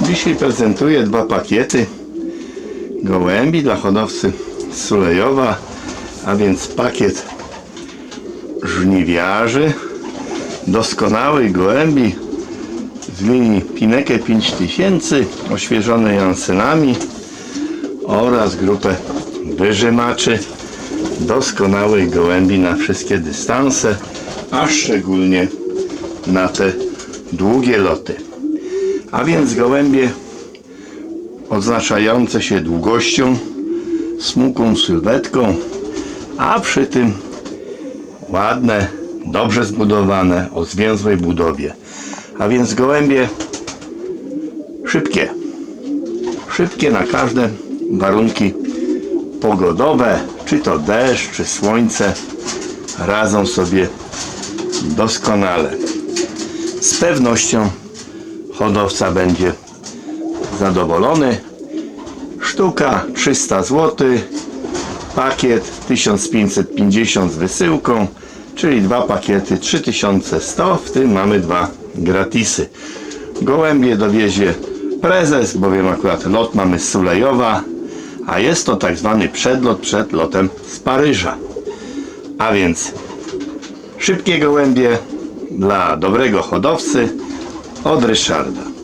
Dzisiaj prezentuję dwa pakiety gołębi dla hodowcy Sulejowa, a więc pakiet żniwiarzy, doskonałych gołębi z linii Pineke 5000 oświeżonej Jansenami oraz grupę wyżymaczy doskonałych gołębi na wszystkie dystanse, a szczególnie na te długie loty. A więc gołębie odznaczające się długością, smukłą sylwetką, a przy tym ładne, dobrze zbudowane, o zwięzłej budowie. A więc gołębie szybkie. Szybkie na każde warunki pogodowe, czy to deszcz, czy słońce, radzą sobie doskonale. Z pewnością hodowca będzie zadowolony. Sztuka 300 zł, pakiet 1550 z wysyłką, czyli dwa pakiety 3100, w tym mamy dwa gratisy. Gołębie dowiezie prezes, bowiem akurat lot mamy z Sulejowa, a jest to tak zwany przedlot przed lotem z Paryża. A więc szybkie gołębie dla dobrego hodowcy od Ryszarda.